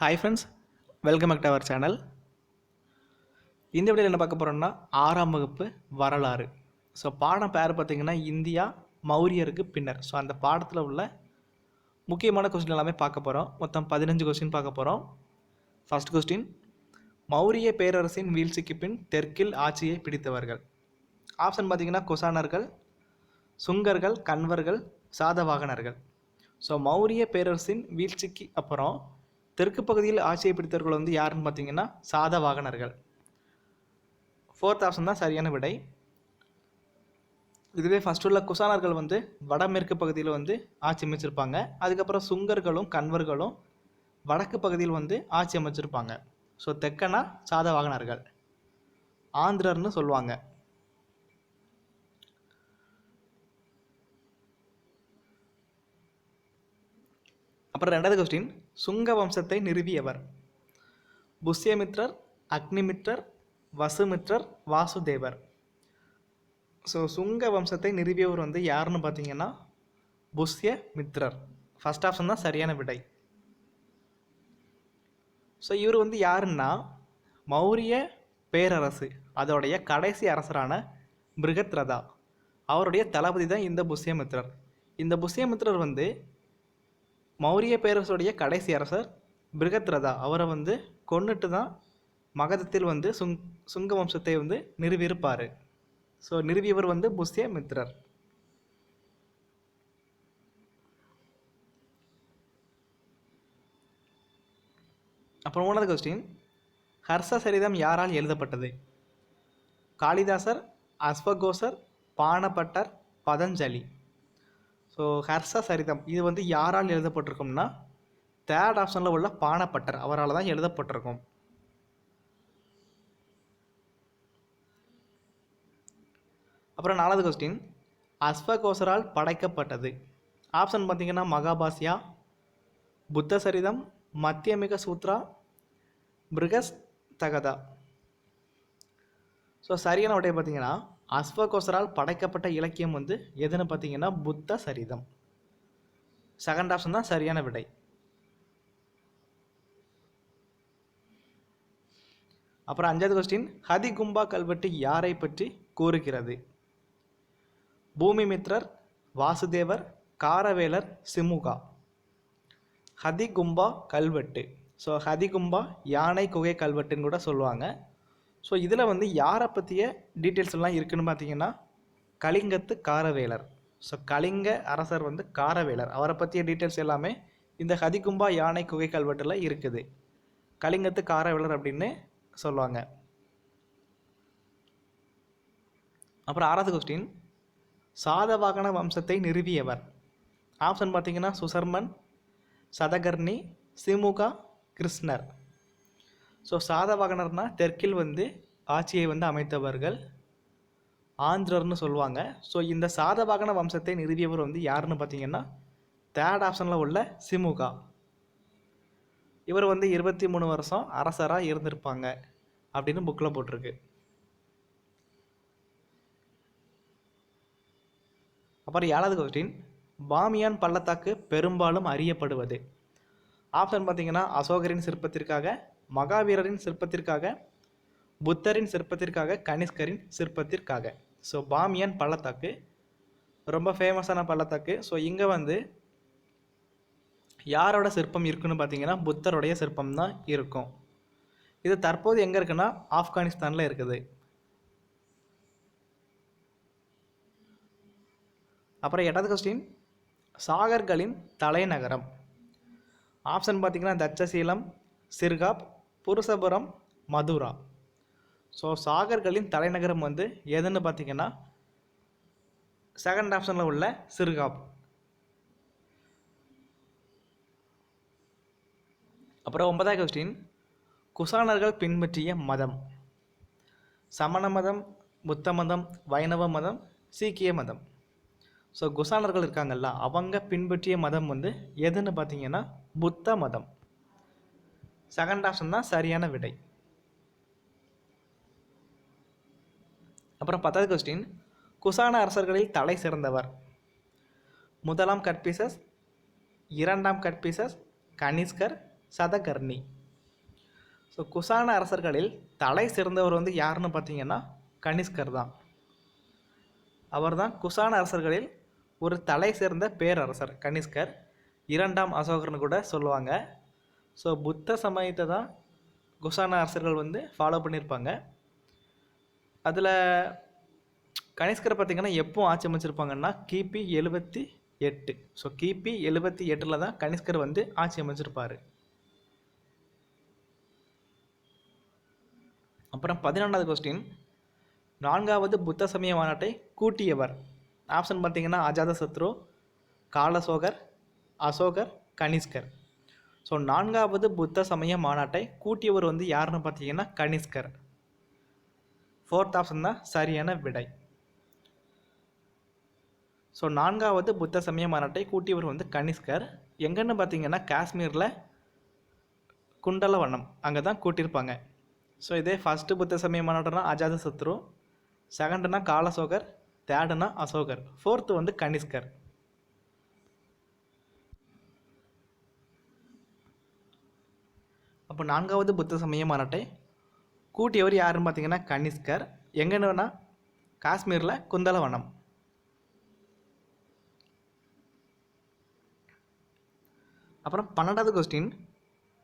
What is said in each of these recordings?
Hi friends welcome back to our channel இந்த வீடியோவில் என்ன பார்க்க போகிறோம்னா ஆறாம் வகுப்பு வரலாறு. ஸோ பாடம் பேர் பார்த்தீங்கன்னா இந்தியா மௌரியருக்கு பின்னர். ஸோ அந்த பாடத்தில் உள்ள முக்கியமான கொஸ்டின் எல்லாமே பார்க்க போகிறோம் மொத்தம் பதினஞ்சு கொஸ்டின் பார்க்க போகிறோம் ஃபஸ்ட் கொஸ்டின் மௌரிய பேரரசின் வீழ்ச்சிக்கு பின் தெற்கில் ஆட்சியை பிடித்தவர்கள். ஆப்ஷன் பார்த்திங்கன்னா குசானர்கள் சுங்கர்கள் கன்வர்கள் சாதவாகனர்கள். ஸோ மௌரிய பேரரசின் வீழ்ச்சிக்கு அப்புறம் தெற்கு பகுதியில் ஆட்சியை பிடித்தவர்கள் வந்து யாருன்னு பார்த்தீங்கன்னா சாதவாகனர்கள் ஃபோர்த் ஆப்ஷன் தான் சரியான விடை. இதுவே ஃபஸ்ட் உள்ள குசானர்கள் வந்து வடமேற்கு பகுதியில் வந்து ஆட்சி அமைச்சிருப்பாங்க. அதுக்கப்புறம் சுங்கர்களும் கன்வர்களும் வடக்கு பகுதியில் வந்து ஆட்சி அமைச்சிருப்பாங்க. ஸோ தெற்கனா சாதவாகனர்கள் ஆந்திரர்னு சொல்லுவாங்க. அப்புறம் ரெண்டாவது கொஸ்டின் சுங்க வம்சத்தை நிறுவியவர். புஷ்யமித்ரர் அக்னிமித்ரர் வசுமித்ரர் வாசுதேவர். ஸோ சுங்க வம்சத்தை நிறுவியவர் வந்து யாருன்னு பார்த்தீங்கன்னா புஷ்யமித்ரர். ஃபஸ்ட் ஆப்ஷன் தான் சரியான விடை. ஸோ இவர் வந்து யாருன்னா மௌரிய பேரரசு அதோடைய கடைசி அரசரான பிருகத்ரதா அவருடைய தளபதி தான் இந்த புஷ்யமித்ரர். இந்த புஷ்யமித்ரர் வந்து மௌரிய பேரரசுடைய கடைசி அரசர் பிருகத்ரதா அவரை வந்து கொன்னுட்டு தான் மகதத்தில் வந்து சுங் சுங்க வம்சத்தை வந்து நிறுவியிருப்பார். ஸோ நிறுவியவர் வந்து புஷ்யமித்ரர் அப்புறம் மூணாவது கொஸ்டின் ஹர்ஷ சரிதம் யாரால் எழுதப்பட்டது? காளிதாசர் அஸ்வகோசர் பானபட்டர் பதஞ்சலி. ஸோ ஹர்ஷ சரிதம் இது வந்து யாரால் எழுதப்பட்டிருக்கும்னா தேர்ட் ஆப்ஷனில் உள்ள பானப்பட்டர் அவரால் தான் எழுதப்பட்டிருக்கும். அப்புறம் நாலாவது கொஸ்டின் அஸ்வகோசரால் படைக்கப்பட்டது. ஆப்ஷன் பார்த்தீங்கன்னா மகாபாசியா புத்த சரிதம் மத்தியமிக சூத்ரா பிருகஸ் தகதா ஸோ சரியான உடைய பார்த்தீங்கன்னா அஸ்வகோசரால் படைக்கப்பட்ட இலக்கியம் வந்து எதுன்னு பார்த்தீங்கன்னா புத்த சரிதம். செகண்ட் ஆப்ஷன் தான் சரியான விடை. அப்புறம் அஞ்சாவது கொஸ்டின் ஹதிகும்பா கல்வெட்டு யாரை பற்றி கூறுகிறது? பூமிமித்ரர் வாசுதேவர் காரவேலர் சிமுகா. ஹதி கும்பா கல்வெட்டு. ஸோ ஹதி கும்பா யானை குகை கல்வெட்டுன்னு கூட சொல்லுவாங்க. ஸோ இதில் வந்து யாரை பற்றிய டீட்டெயில்ஸ் எல்லாம் இருக்குன்னு பார்த்தீங்கன்னா கலிங்கத்து காரவேலர். ஸோ கலிங்க அரசர் வந்து காரவேலர். அவரை பற்றிய டீட்டெயில்ஸ் எல்லாமே இந்த ஹதிகும்பா யானை குகை கல்வெட்டில் இருக்குது. கலிங்கத்து காரவேலர் அப்படின்னு சொல்லுவாங்க. அப்புறம் ஆறாவது கொஸ்டின் சாதவாகன வம்சத்தை நிறுவியவர். ஆப்ஷன் பார்த்தீங்கன்னா சுசர்மன் சதகர்ணி சிமுகா கிருஷ்ணர். ஸோ சாதவாகனர்னால் தெற்கில் வந்து ஆட்சியை வந்து அமைத்தவர்கள் ஆந்திரர்னு சொல்லுவாங்க. ஸோ இந்த சாதவாகன வம்சத்தை நிறுவியவர் வந்து யாருன்னு பார்த்தீங்கன்னா தேர்ட் ஆப்ஷனில் உள்ள சிமுகா. இவர் வந்து இருபத்தி மூணு வருஷம் அரசராக இருந்திருப்பாங்க அப்படின்னு புக்கில் போட்டிருக்கு. அப்புறம் ஏழாவது கொஸ்டின் பாமியான் பள்ளத்தாக்கு பெரும்பாலும் அறியப்படுவது. ஆப்ஷன் பார்த்தீங்கன்னா அசோகரின் சிற்பத்திற்காக மகாவீரரின் சிற்பத்திற்காக புத்தரின் சிற்பத்திற்காக கனிஷ்கரின் சிற்பத்திற்காக. ஸோ பாமியான் பள்ளத்தாக்கு ரொம்ப ஃபேமஸான பள்ளத்தாக்கு. ஸோ இங்கே வந்து யாரோட சிற்பம் இருக்குன்னு பார்த்தீங்கன்னா புத்தருடைய சிற்பம் தான் இருக்கும். இது தற்போது எங்கே இருக்குன்னா ஆப்கானிஸ்தானில் இருக்குது. அப்புறம் எட்டாவது கொஸ்டின் சாகர்களின் தலைநகரம். ஆப்ஷன் பார்த்தீங்கன்னா தட்சசீலம் சிர்காப் புருஷபுரம் மதுரா. ஸோ சாகர்களின் தலைநகரம் வந்து எதுன்னு பார்த்தீங்கன்னா செகண்ட் ஆப்ஷனில் உள்ள சிறுகாப். அப்புறம் ஒன்பதாவது கொஸ்டின் குசானர்கள் பின்பற்றிய மதம். சமண மதம் புத்த மதம் வைணவ மதம் சீக்கிய மதம். ஸோ குசானர்கள் இருக்காங்கல்ல அவங்க பின்பற்றிய மதம் வந்து எதுன்னு பார்த்தீங்கன்னா புத்த மதம். செகண்ட் ஆப்ஷன் தான் சரியான விடை. அப்புறம் பத்தாவது கொஸ்டின் குசான அரசர்களில் தலை சிறந்தவர். முதலாம் கட்பீசஸ் இரண்டாம் கட்பீசஸ் கனிஷ்கர் சதகர்ணி. ஸோ குசான அரசர்களில் தலை சிறந்தவர் வந்து யாருன்னு பார்த்தீங்கன்னா கனிஷ்கர் தான். அவர் தான் குசான அரசர்களில் ஒரு தலை சிறந்த பேரரசர் கனிஷ்கர். இரண்டாம் அசோகர்னு கூட சொல்லுவாங்க. ஸோ புத்த சமயத்தை தான் குசான அரசர்கள் வந்து ஃபாலோ பண்ணியிருப்பாங்க அதில் கனிஷ்கரை பார்த்திங்கன்னா எப்போ ஆட்சி அமைச்சிருப்பாங்கன்னா கிபி எழுபத்தி எட்டு. ஸோ கிபி எழுபத்தி எட்டில் தான் கனிஷ்கர் வந்து ஆட்சி அமைச்சிருப்பார் அப்புறம் பதினொன்றாவது கொஸ்டின் நான்காவது புத்த சமய மாநாட்டை கூட்டியவர். ஆப்ஷன் பார்த்தீங்கன்னா அஜாத சத்ரு காலசோகர் அசோகர் கனிஷ்கர். ஸோ நான்காவது புத்த சமய மாநாட்டை கூட்டியவர் வந்து யாருன்னு பார்த்தீங்கன்னா கனிஷ்கர். ஃபோர்த் ஆப்ஷன் தான் சரியான விடை. ஸோ நான்காவது புத்த சமய மாநாட்டை கூட்டியவர் வந்து கனிஷ்கர். எங்கன்னு பார்த்தீங்கன்னா காஷ்மீரில் குண்டலவனம். அங்கே தான் கூட்டியிருப்பாங்க. ஸோ இதே ஃபஸ்ட்டு புத்த சமய மாநாட்டம்னா அஜாத சத்ரு. செகண்டுனா காலசோகர். தேர்டுனா அசோகர். ஃபோர்த்து வந்து கனிஷ்கர். அப்போ நான்காவது புத்த சமய மாநாட்டை கூட்டியவர் யாருன்னு பார்த்தீங்கன்னா கனிஷ்கர். எங்கன்னா காஷ்மீரில் குந்தலவனம். அப்புறம் பன்னெண்டாவது கொஸ்டின்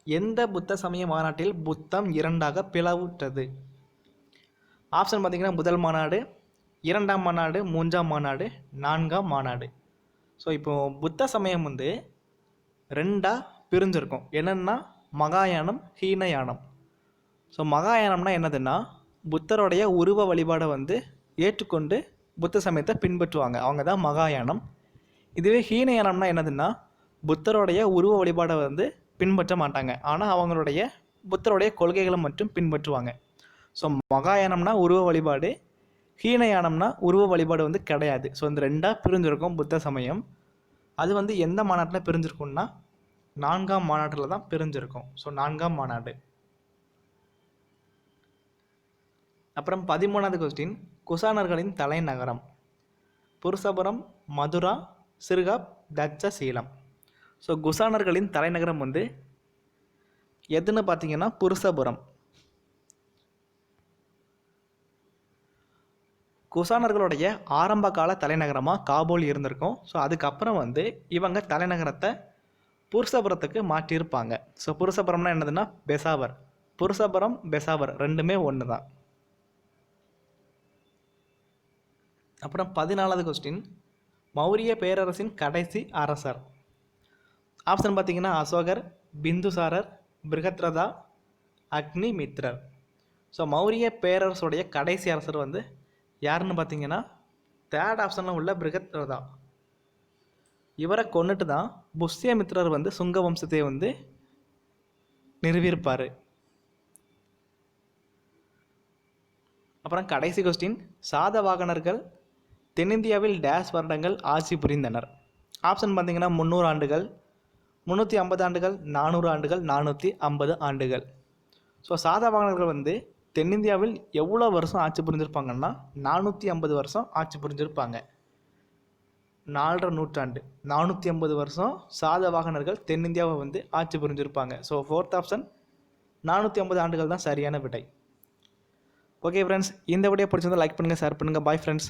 எந்த புத்த சமய மாநாட்டில் புத்தம் இரண்டாக பிளவுற்றது? ஆப்ஷன் பார்த்திங்கன்னா முதல் மாநாடு இரண்டாம் மாநாடு மூன்றாம் மாநாடு நான்காம் மாநாடு. ஸோ இப்போ புத்த சமயம் வந்து ரெண்டாக பிரிஞ்சிருக்கும். என்னென்னா மகாயானம் ஹீனயானம். ஸோ மகாயானம்னா என்னதுன்னா புத்தருடைய உருவ வழிபாடை வந்து ஏற்றுக்கொண்டு புத்த சமயத்தை பின்பற்றுவாங்க. அவங்க தான் மகாயானம். இதுவே ஹீனயானம்னா என்னதுன்னா புத்தருடைய உருவ வழிபாடை வந்து பின்பற்ற மாட்டாங்க. ஆனால் அவங்களுடைய புத்தருடைய கொள்கைகளை மட்டும் பின்பற்றுவாங்க. ஸோ மகாயானம்னா உருவ வழிபாடு ஹீனயானம்னா உருவ வழிபாடு வந்து கிடையாது. ஸோ இந்த ரெண்டாக பிரிஞ்சிருக்கும் புத்த சமயம். அது வந்து எந்த மாநாட்டில் பிரிஞ்சிருக்கும்னா நான்காம் மாநாட்டில் தான் பிரிஞ்சிருக்கும். ஸோ நான்காம் மாநாடு. அப்புறம் பதிமூணாவது கொஸ்டின் குசானர்களின் தலைநகரம். புருஷபுரம் மதுரா சிறுகாப் தட்சசீலம் ஸோ குசானர்களின் தலைநகரம் வந்து எதுன்னு பார்த்தீங்கன்னா புருஷபுரம். குசானர்களுடைய ஆரம்ப கால தலைநகரமாக காபூல் இருந்திருக்கும். ஸோ அதுக்கப்புறம் வந்து இவங்க தலைநகரத்தை புருஷபுரத்துக்கு மாற்றியிருப்பாங்க. ஸோ புருஷபுரம்னா என்னதுன்னா பெசாவர். புருஷபுரம் பெசாவர் ரெண்டுமே ஒன்று தான் அப்புறம் பதினாலாவது கொஸ்டின் மௌரிய பேரரசின் கடைசி அரசர். ஆப்ஷன் பார்த்தீங்கன்னா அசோகர் பிந்துசாரர் பிருகத்ரதா அக்னி மித்ரர் ஸோ மௌரிய பேரரசுடைய கடைசி அரசர் வந்து யாருன்னு பார்த்தீங்கன்னா தேர்ட் ஆப்ஷனில் உள்ள பிருகத்ரதா. இவரை கொண்டுட்டு தான் புஷ்யமித்ரர் வந்து சுங்க வம்சத்தை வந்து நிறுவியிருப்பார். அப்புறம் கடைசி கொஸ்டின் சாதவாகனர்கள் தென்னிந்தியாவில் டேஷ் வருடங்கள் ஆட்சி புரிந்தனர். ஆப்ஷன் பார்த்தீங்கன்னா முந்நூறு ஆண்டுகள் முந்நூற்றி ஐம்பது ஆண்டுகள் நானூறு ஆண்டுகள் நானூற்றி ஐம்பது ஆண்டுகள். ஸோ சாதவாகனர்கள் வந்து தென்னிந்தியாவில் எவ்வளோ வருஷம் ஆட்சி புரிஞ்சிருப்பாங்கன்னா நானூற்றி ஐம்பது வருஷம் ஆட்சி புரிஞ்சிருப்பாங்க. நாலரை நூற்றாண்டு நானூற்றி ஐம்பது வருஷம் சாதவாகனர்கள் தென்னிந்தியாவை வந்து ஆட்சி புரிஞ்சிருப்பாங்க. ஸோ ஃபோர்த் ஆப்ஷன் நானூற்றி ஐம்பது ஆண்டுகள் தான் சரியான விடை. ஓகே ஃப்ரெண்ட்ஸ் இந்த விடையை பிடிச்சிருந்தால் லைக் பண்ணுங்கள் ஷேர் பண்ணுங்கள் பாய் ஃப்ரெண்ட்ஸ்